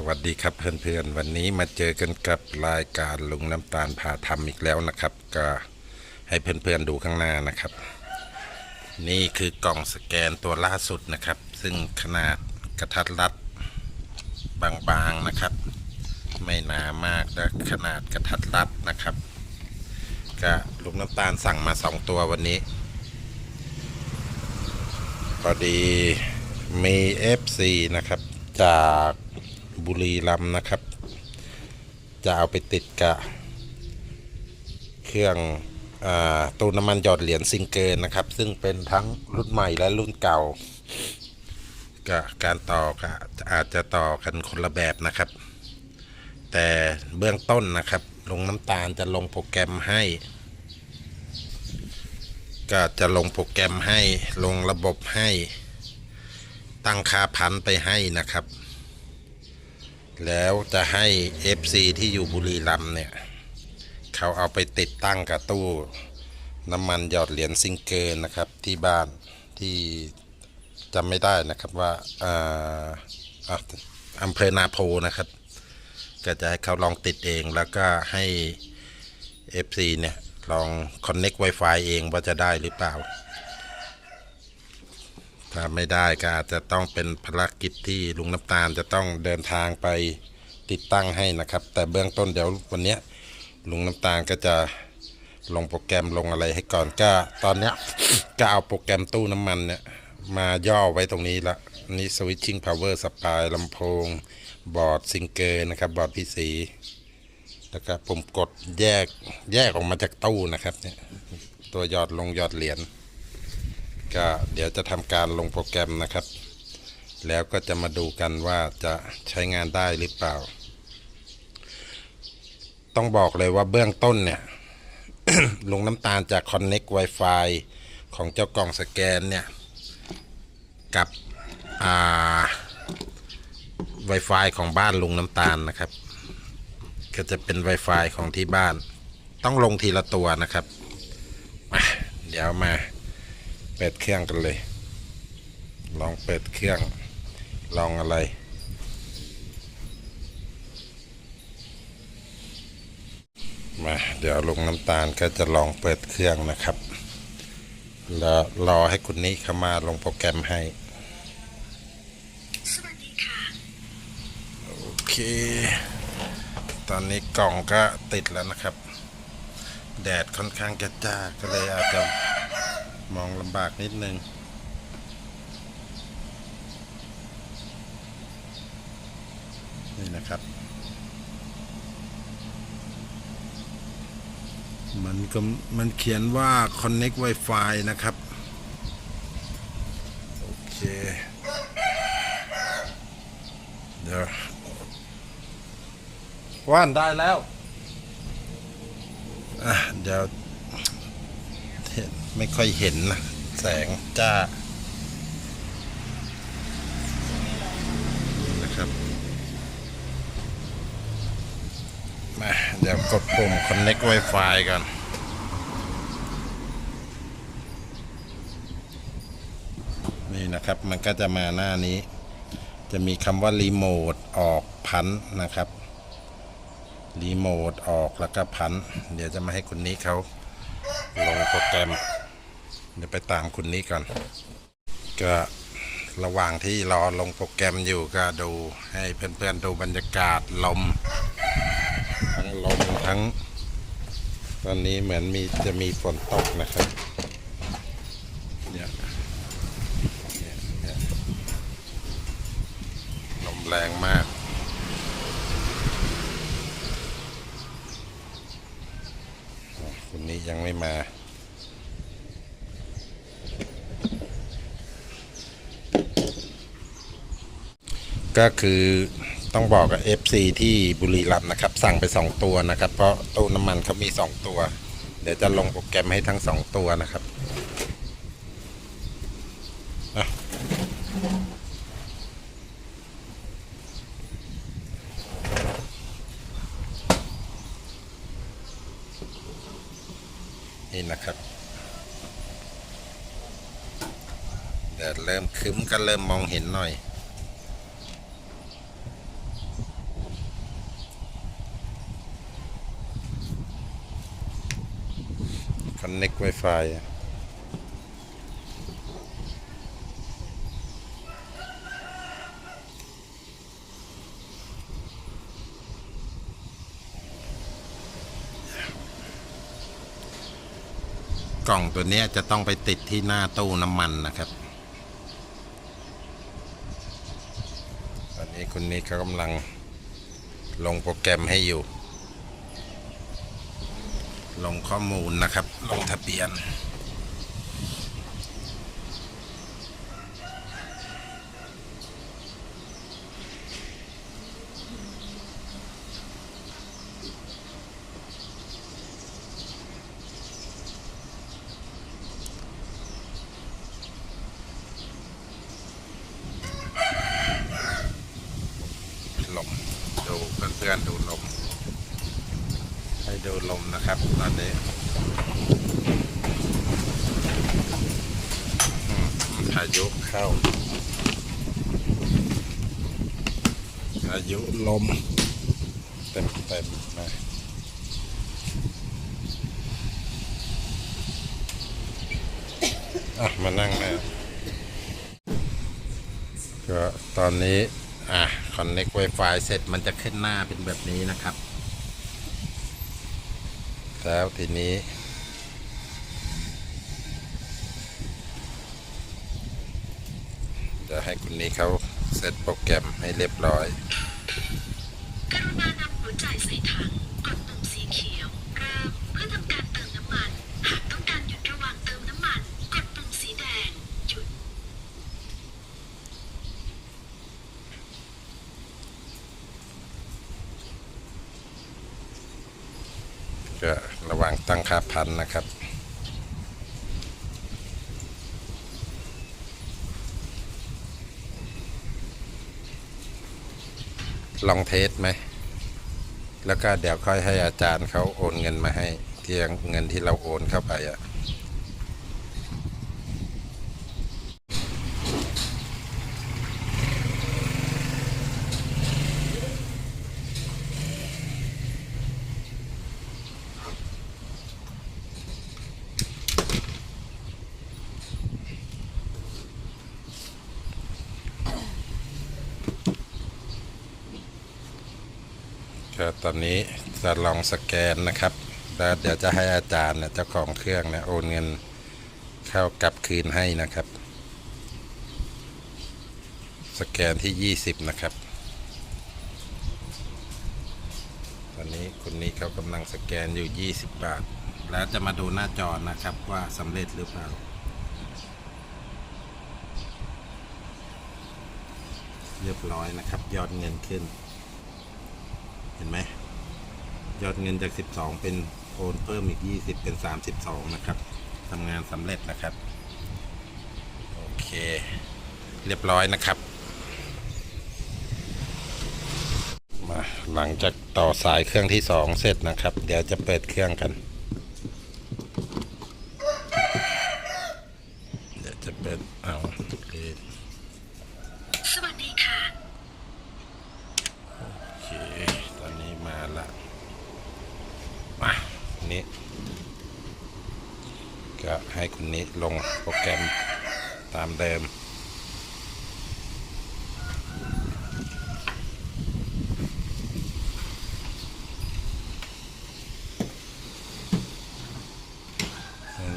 สวัสดีครับเพื่อนๆ วันนี้มาเจอกันกับรายการลุงน้ำตาลพาทำอีกแล้วนะครับ ก็ให้เพื่อนๆดูข้างหน้านะครับ นี่คือกล่องสแกนตัวล่าสุดนะครับ ซึ่งขนาดกระทัดรัดบางๆนะครับ ไม่หนามากและขนาดกระทัดรัดนะครับ ก็ลุงน้ำตาลสั่งมาสองตัววันนี้พอดีมี FC นะครับจาก บุรีรัมนะครับ จะเอาไปติดกับเครื่องอตู้น้ำมันหยอดเหรียญซิงเกิลนะครับ ซึ่งเป็นทั้งรุ่นใหม่และรุ่นเก่าก็การต่อก็อาจจะต่อกันคนละแบบนะครับ แต่เบื้องต้นนะครับ ลงน้ำตาลจะลงโปรแกรมให้ ก็จะลงโปรแกรมให้ลงระบบให้ ตั้งค่าพันไปให้นะครับ แล้วจะให้ FC ที่อยู่บุรีรัมย์เนี่ย เขาเอาไปติดตั้งกับตู้ น้ำมันหยอดเหรียญซิงเกิลนะครับที่บ้านที่จำไม่ได้นะครับว่าอ่าอะอำเภอนาโพนะครับ ก็จะให้เขาลองติดเองแล้วก็ให้ FC เนี่ย ลอง Connect Wi-Fi เองว่าจะได้หรือเปล่า ถ้าไม่ได้ก็อาจจะต้องเป็นภารกิจที่ลุงน้ำตาลจะต้องเดินทางไปติดตั้งให้นะครับ แต่เบื้องต้นเดี๋ยววันนี้ลุงน้ำตาลก็จะลงโปรแกรมลงอะไรให้ก่อนก็ตอนเนี้ยก็เอาโปรแกรมตู้น้ำมันเนี่ยมาย่อไว้ตรงนี้ละอันนี่ switching power supply ลำโพง บอร์ดซิงเกอร์นะครับ บอร์ดพีซีแล้วก็ผมกดแยกแยกออกมาจากตู้นะครับเนี่ยตัวหยอดลงหยอดเหรียญ ก็เดี๋ยวจะทำการลงโปรแกรมนะครับ แล้วก็จะมาดูกันว่าจะใช้งานได้หรือเปล่า ต้องบอกเลยว่าเบื้องต้นเนี่ยลงน้ำตาลจาก Connect Wi-Fi ของเจ้ากล่องสแกนเนี่ย กับ อ่า Wi-Fi ของบ้านลุงน้ำตาลนะครับ ก็จะเป็น Wi-Fi ของที่บ้าน ต้องลงทีละตัวนะครับมาเดี๋ยวมา เปิดเครื่องกันเลย ลองเปิดเครื่อง ลองอะไร มา เดี๋ยวลงน้ำตาลก็จะลองเปิดเครื่องนะครับ แล้วรอให้คุณนี้เข้ามาลงโปรแกรมให้ สวัสดีค่ะ โอเค ตอนนี้กล่องก็ติดแล้วนะครับ แดดค่อนข้างจะจ้าก็เลยอาจจะ มองลำบากนิดนึง นี่นะครับ มันก็มันเขียนว่า connect Wi-Fi นะครับ โอเค เดี๋ยวว่านได้แล้ว อะ เดี๋ยว ไม่ค่อยเห็นนะแสงจ้านะครับมาเดี๋ยวกดปุ่ม connect Wi-Fi ก่อนนี่นะครับมันก็จะมาหน้านี้ จะมีคำว่ารีโมทออกพันนะครับรีโมทออกแล้วก็พัน เดี๋ยวจะมาให้คุณนี้เขาลงโปรแกรม เดี๋ยวไปตามคุณนี้ก่อน ก็ระหว่างที่รอลงโปรแกรมอยู่ก็ดูให้เพื่อนๆดูบรรยากาศลม ทั้งลมทั้ง ตอนนี้เหมือนมีจะมีฝนตกนะครับเนี่ยลมแรงมากคุณนี้ยังไม่มา ก็คือต้องบอกกับ FC ที่บุรีรัมย์นะครับ สั่งไป 2 ตัวนะครับ เพราะตู้น้ำมันเขามี 2 ตัว เดี๋ยวจะลงโปรแกรมให้ทั้ง 2 ตัวนะครับนี่นะครับแดดเริ่มคึ้มก็เริ่มมองเห็นหน่อย Connect Wi-Fi อะกล่องตัวเนี้ยจะต้องไปติดที่หน้าตู้น้ำมันนะครับ ตอนนี้คุณนี้เขากำลังลงโปรแกรมให้อยู่ ลงข้อมูลนะครับ ลงทะเบียน ลมดูเพื่อนๆดูลม ให้ดูลมนะครับตอนนี้อืมพา ยุเข้าพายุลม เต็มเต็มๆมาอะ มานั่งนะก็ตอนนี้ อะ Connect Wi-Fi เสร็จมันจะขึ้นหน้าเป็นแบบนี้นะครับ แล้วทีนี้ จะให้คุณนี้เขาเซตโปรแกรมให้เรียบร้อยกรุณานำหัวจ่ายใส่ถังกดปุ่มสีเขียวเริ่มเพื่อทำการเติมน้ำมันหากต้องการหยุดระหว่างเติมน้ำมันกดปุ่มสีแดงหยุดก็ระหว่างตั้งค่าพันนะครับ ลองเทสไหม แล้วก็เดี๋ยวค่อยให้อาจารย์เขาโอนเงินมาให้ที่เงินที่เราโอนเข้าไปอะ ก็ตอนนี้จะลองสแกนนะครับ แล้วเดี๋ยวจะให้อาจารย์เนี่ยเจ้าของเครื่องเนี่ยโอนเงินเข้ากลับคืนให้นะครับ สแกนที่ 20 นะครับ ตอนนี้คุณนี้เขากำลังสแกนอยู่ 20 บาท แล้วจะมาดูหน้าจอนะครับว่าสำเร็จหรือเปล่า เรียบร้อยนะครับ ยอดเงินขึ้น เห็นไหมยอดเงินจาก 12 เป็นโอนเพิ่มอีก 20 เป็น 32 นะครับทำงานสำเร็จนะครับ โอเค เรียบร้อยนะครับ มาหลังจากต่อสายเครื่องที่ 2 เสร็จนะครับ เดี๋ยวจะเปิดเครื่องกัน เดี๋ยวจะเปิดเอาโอเค สวัสดีค่ะ โอเค ตอนนี้มาละ มาอันนี้ ก็ให้คุณนี้ลงโปรแกรม ตามเดิม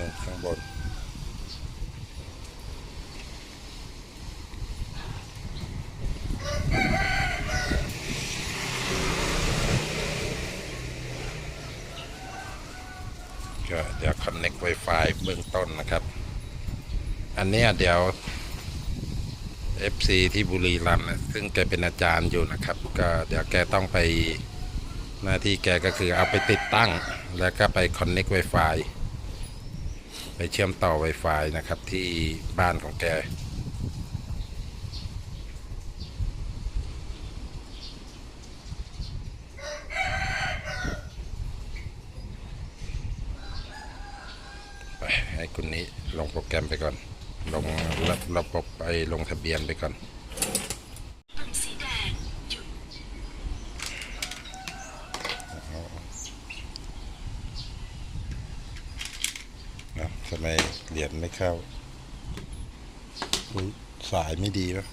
ลงข้างบนก็เดี๋ยว connect Wi-Fi เบื้องต้นนะครับ อันเนี้ยเดี๋ยว FC ที่บุรีรัมย์นะซึ่งแกเป็นอาจารย์อยู่นะครับ ก็เดี๋ยวแกต้องไปหน้าที่แกก็คือเอาไปติดตั้ง แล้วก็ไป connect Wi-Fi ไปเชื่อมต่อ Wi-Fi นะครับที่บ้านของแก ไปให้คุณนี้ลงโปรแกรมไปก่อน ลงระระบบไปลงทะเบียนไปก่อนทำไมเหรียญไม่เข้าสายไม่ดีนะ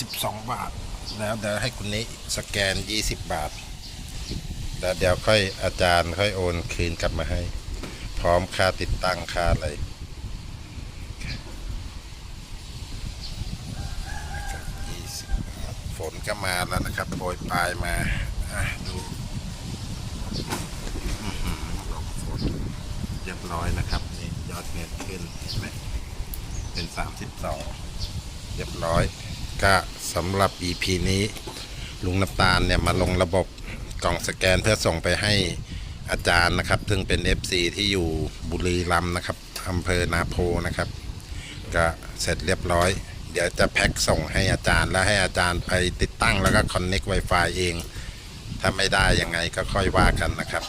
12 บาท แล้วเดี๋ยวให้คุณนี้สแกน 20 บาท แล้วเดี๋ยวค่อยอาจารย์ค่อยโอนคืนกลับมาให้ พร้อมค่าติดตั้งค่าอะไรฝนก็มาแล้วนะครับโปรยปลายมาดูลมฝนเรียบร้อยนะครับนี่ยอดเงินขึ้นเห็นไหมเป็นสามสิบสองเรียบร้อย ก็สำหรับ EP นี้ลุงน้ำตาลเนี่ยมาลงระบบกล่องสแกนเพื่อส่งไปให้อาจารย์นะครับ ซึ่งเป็น FC ที่อยู่บุรีรัมย์นะครับอำเภอนาโพนะครับ ก็เสร็จเรียบร้อย เดี๋ยวจะแพ็คส่งให้อาจารย์แล้วให้อาจารย์ไปติดตั้งแล้วก็คอนเน็ก Wi-Fi เอง ถ้าไม่ได้ยังไงก็ค่อยว่ากันนะครับ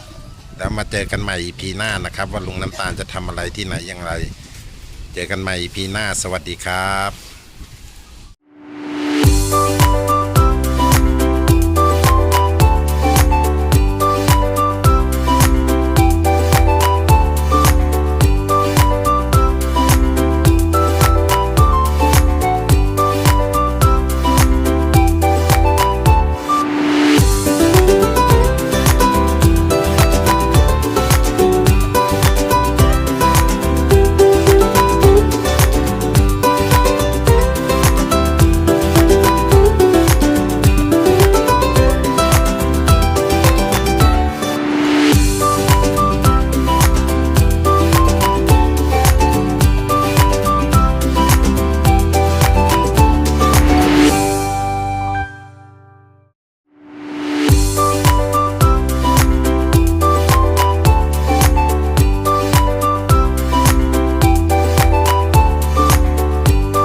แล้วมาเจอกันใหม่ EP หน้านะครับ ว่าลุงน้ำตาลจะทำอะไรที่ไหนอย่างไร เจอกันใหม่ EP หน้า สวัสดีครับ